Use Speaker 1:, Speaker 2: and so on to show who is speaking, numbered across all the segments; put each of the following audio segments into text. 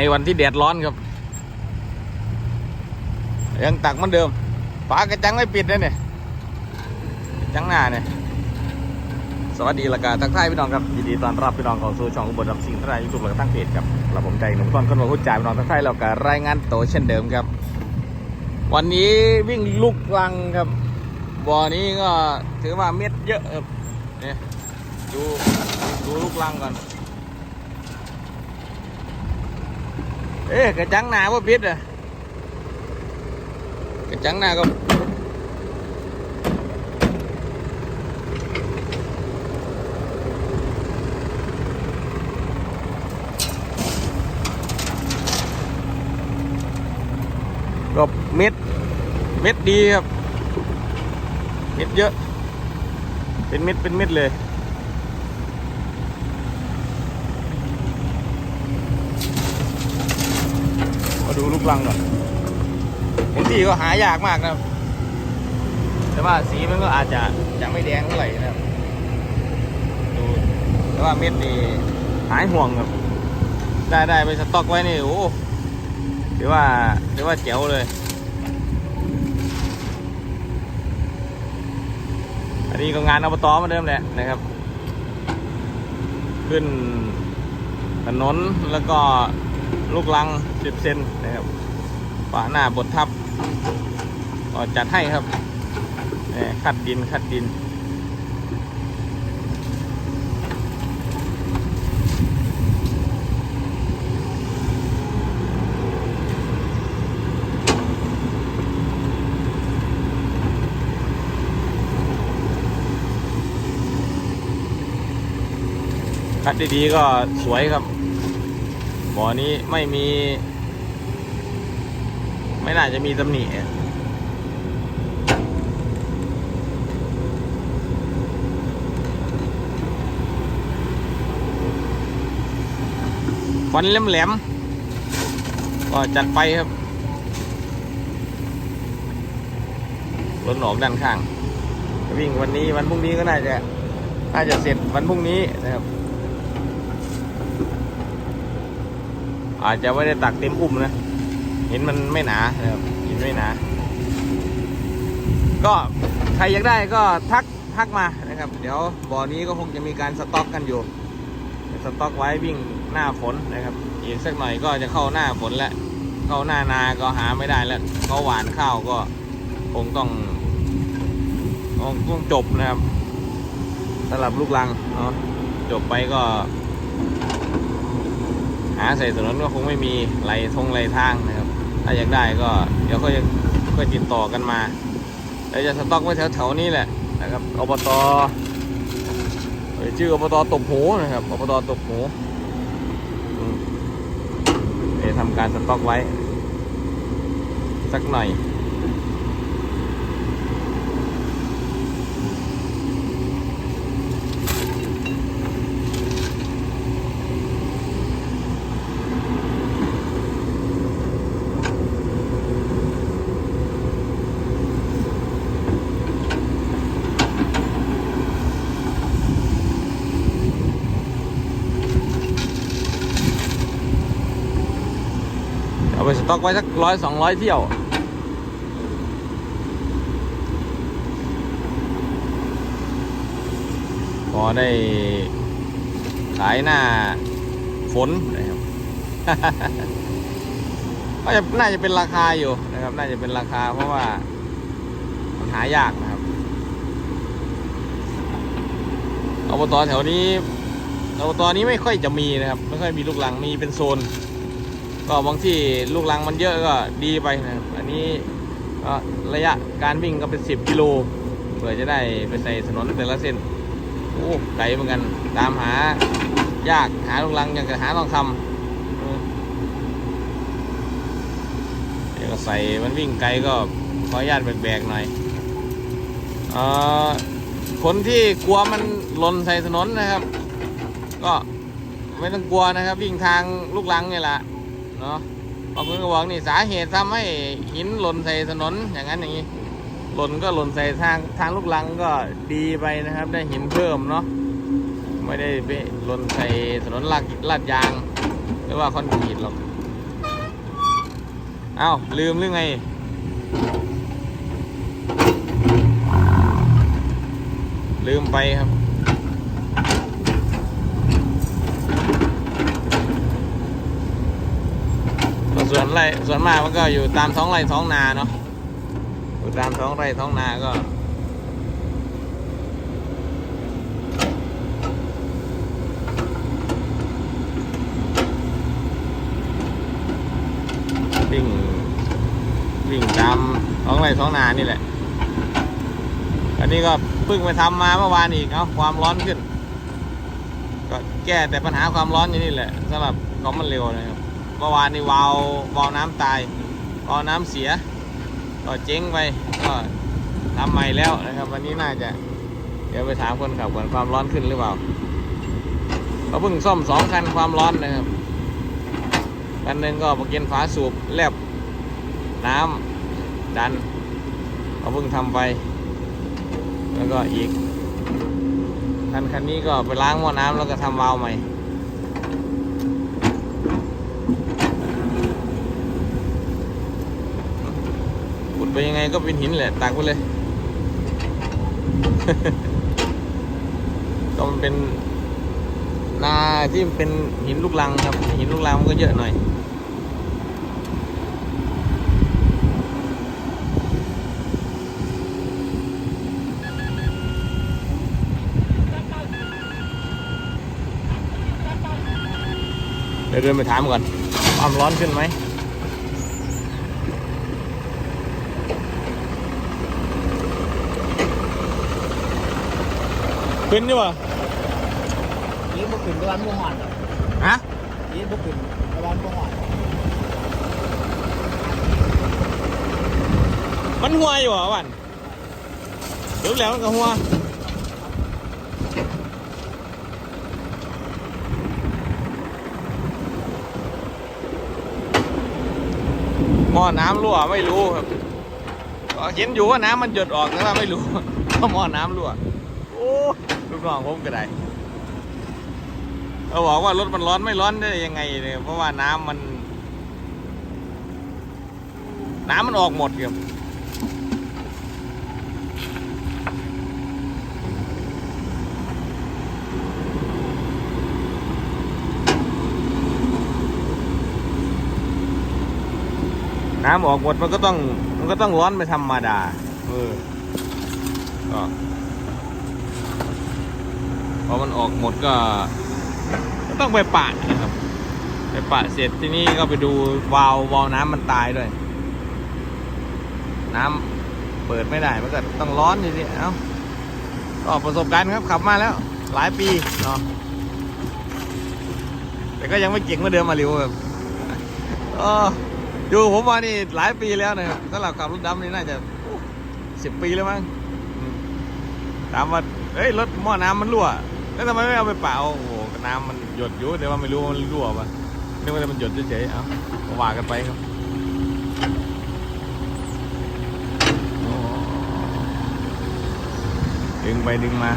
Speaker 1: ในวันที่แดดร้อนครับ ยังตักเหมือนเดิมฝากระจังไม่ปิดเลยเนี่ยจังหน้าเนี่ยสวัสดีละกาทักทายพี่น้องครับยินดีต้อนรับพี่น้องเข้าสู่ช่องอุบลรับสิ่งทรายยูทูบแล้วก็ตั้งเพจครับเราผมใจหนุ่มต้นคนมาพูดจ่ายพี่น้องทักทายแล้วก็รายงานโตเช่นเดิมครับ วันนี้วิ่งลูกลังครับบ่อนี้ก็ถือว่าเม็ดเยอะครับเนี่ยดูดูลูกลังก่อน เอ๊ะกระจังหนาว่าพิษอะกระจังหนาก็ก็เม็ด เม็ดดีครับ เม็ดเยอะ เป็นเม็ดเป็นเม็ดเลย มาดูลูกลังก่อนบางทีก็หายากมากนะแต่ว่าสีมันก็อาจจะยังไม่แดงเท่าไหร่นะดูแต่ว่าเม็ดนี่หายห่วงครับได้ได้ไปสต็อกไว้นี่โอ้ถือว่าถือว่าเจ๋วเลย อันนี้ก็งานอบตมาเดิมแหละนะครับ ขึ้นถนนแล้วก็ ลูกลังสิบเซนนะครับฝาหน้าบดทับก็จัดให้ครับแหม่คัดดินคัดดิน คัดดีๆก็สวยครับ บ่อนี้ไม่มี ไม่น่าจะมีตำหนิฟันแหลมๆก็จัดไปครับรถหนออกด้านข้างวิ่งวันนี้วันพรุ่งนี้ก็น่าจะ น่าจะเสร็จวันพรุ่งนี้นะครับ อาจจะไม่ได้ตักเต็มอุ้มนะเห็นมันไม่หนาครับเห็นไม่หนา ก็ใครอยากได้ก็ทักทักมานะครับ เดี๋ยวบ่อนี้ก็คงจะมีการสต็อกกันอยู่สต็อกไว้วิ่งหน้าฝนนะครับอีกสักหน่อยก็จะเข้าหน้าฝนแล้วเข้าหน้านาก็หาไม่ได้แล้วก็หวานข้าวก็คงต้องต้องต้องจบนะครับสำหรับลูกลังเนาะจบไปก็ หาใส่ถนนก็คงไม่มีไหลทงไหลทางนะครับ ถ้าอยากได้ก็เดี๋ยวก็จะก็ติดต่อกันมาแล้วจะสต็อกไว้แถวๆนี้แหละนะครับอบตอชื่ออบตตบหูนะครับอบตตบหูเดี๋ยวทำการสต็อกไว้ สักหน่อย ต็อกไว้สักร้อยสองร้อยเที่ยว พอได้ขายหน้าฝนนะครับก็จะน่าจะเป็นราคาอยู่นะครับ น่าจะเป็นราคาเพราะว่ามันหายากนะครับอบตแถวนี้อบตนี้ไม่ค่อยจะมีนะครับ ไม่ค่อยมีลูกหลังมีเป็นโซน ก็บางที่ลูกลังมันเยอะก็ดีไปนะครับอันนี้ก็ระยะการวิ่งก็เป็นสิบกิโลเพื่อจะได้ไปใส่ถนนแต่ละเส้นโอ้ไกลเหมือนกันตามหายากหาลูกลังยังจะหาต้องคำเออเดี๋ยวก็ใส่มันวิ่งไกลก็ขออนุญาตแบกๆหน่อยเอ่อคนที่กลัวมันหล่นใส่ถนนนะครับ ก็ไม่ต้องกลัวนะครับ วิ่งทางลูกลังเนี่ยแหละ เนาะบางคนก็บอกนี่สาเหตุทำให้หินหล่นใส่ถนนอย่างนั้นอย่างนี้ หล่นก็หล่นใส่ทางทางลูกลังก็ดีไปนะครับ ได้หินเพิ่มเนาะไม่ได้ไปหล่นใส่ถนนลาดลาดยาง หรือว่าคอนกรีตหรอกเอ้าลืมหรือไงลืมไปครับ ก็ ส่วนไร่ส่วนมากมันก็อยู่ตามท้องไร่ท้องนาเนาะอยู่ตามท้องไร่ท้องนาก็วิ่งวิ่งตามท้องไร่ท้องนานี่แหละ อันนี้ก็เพิ่งไปทำมาเมื่อวานอีกเอาความร้อนขึ้น ก็แก้แต่ปัญหาความร้อนอยู่นี่แหละสำหรับคอมมันเร็วนะครับ เมื่อวานนี้วาววาวน้ำตายวาวน้ำเสียก็เจ๊งไปก็ทำใหม่แล้วนะครับ วันนี้น่าจะ เดี๋ยวไปถามคนขับก่อนความร้อนขึ้นหรือเปล่าเขาเพิ่งซ่อมสองคันความร้อนนะครับคันหนึ่งก็ประเกันฝาสูบแลบน้ำดันเขาเพิ่งทำไป แล้วก็อีกคันคันนี้ก็ไปล้างหม้อน้ำแล้วก็ทำวาล์วใหม่ ขุดไปยังไงก็เป็นหินแหละตักไปเลย ก็มันเป็นนาที่เป็นหินลูกรังครับ หินลูกรังมันก็เยอะหน่อยเดี๋ยวเดินไปถามก่อน ความร้อนขึ้นไหม ขึ้นอยู่ป่ะ
Speaker 2: นี่บุกขึ้นตะวันบุหอน
Speaker 1: ฮะ
Speaker 2: นี่บุกขึ้นตะวันบุหอน
Speaker 1: มันหัวอยู่เหรอวันเดี๋ยวแล้วมันก็หัวหม้อน้ำรั่วไม่รู้ครับก็เห็นอยู่ว่าน้ำมันหยดออกแต่ว่าไม่รู้ว่าหม้อน้ำรั่วโอ้ ลูกน้องผมก็ได้เขาบอกว่ารถมันร้อนไม่ร้อนได้ยังไงเนี่ยเพราะว่าน้ำมัน น้ำมันออกหมดครับน้ำออกหมดมันก็ต้อง มันก็ต้องร้อนไปธรรมดา เออก็ อมันออกหมดก็ต้องไปปะนะครับไปปะเสร็จที่นี่ก็ไปดูวาล์ววาล์วน้ำมันตายด้วย น้ำเปิดไม่ได้มันก็ต้องร้อนอยู่ดิเอ้าก็ประสบการณ์ครับขับมาแล้ว หลายปีเนาะแต่ก็ยังไม่เก่งเหมือนเดิมมาเร็วแบบเอออยู่ผมมานี่หลายปีแล้วนะครับสำหรับขับรถดำนี่น่าจะสิบปีแล้วมั้งอืมถามว่าเฮ้ยรถหม้อน้ำมันรั่ว แล้วทำไมไม่เอาไปเปล่าโอ้โหน้ำมันหยดอยู่แต่ว่าไม่รู้ว่ามันรั่วปะนึกว่ามันหยดเฉยๆเอ้าว่ากันไปครับดึงไปดึงมา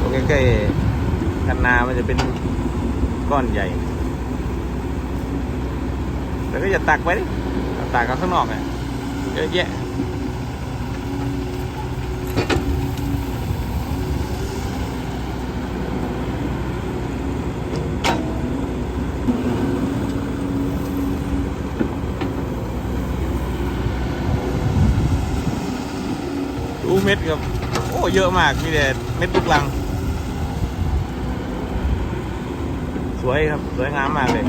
Speaker 1: ตรงใกล้ๆคันนา มัน จะเป็นก้อนใหญ่ แต่ก็อย่าตักไปดิตักเอาข้างนอกอะเยอะแยะดูเม็ดครับ โอ้ เยอะมาก มีแต่เม็ดลูกลัง ส วยครับ สวยงามมากเลย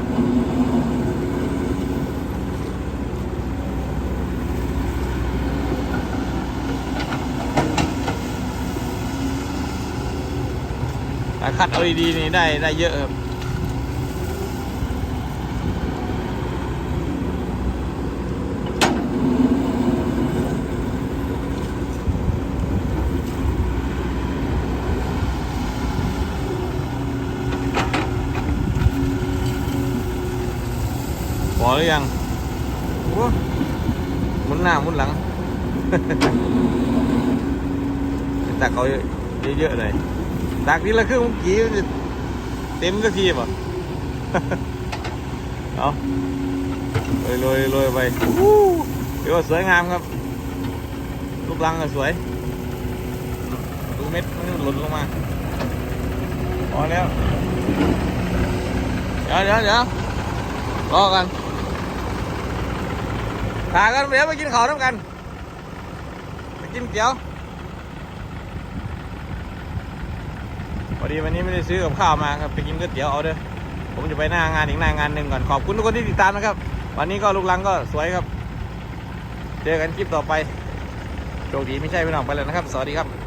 Speaker 1: แต่คัดเอาดีๆนี่ได้ได้เยอะครับ หรือยังอ้หมุนหน้าหมุนหลัง ตักเขาเยอะๆเลยตักทีละครึ่งเมื่อกี้มันจะเต็มสักทีป่ะเอาโรยโรยโรยไปอู้เดี๋ยวาสวยงามครับรูปรังก็สวย ดูเม็ดมันหล่นลงมาพอแล้ว เดี๋ยวเดี๋ยวเดี๋ยวรอกัน ถากันเดี๋ยวไปกินข้าวน้ำกัน ไปกินเกี๊ยวพอดีวันนี้ไม่ได้ซื้อกับข้าวมาครับไปกินก๋วยเตี๋ยวเอาเด้อผมจะไปหน้างานอีกหน้างานหนึ่งก่อนขอบคุณทุกคนที่ติดตามนะครับ วันนี้ก็ลูกลังก็สวยครับ เจอกันคลิปต่อไปโชคดีไม่ใช่พี่น้องไปแล้วนะครับ สวัสดีครับ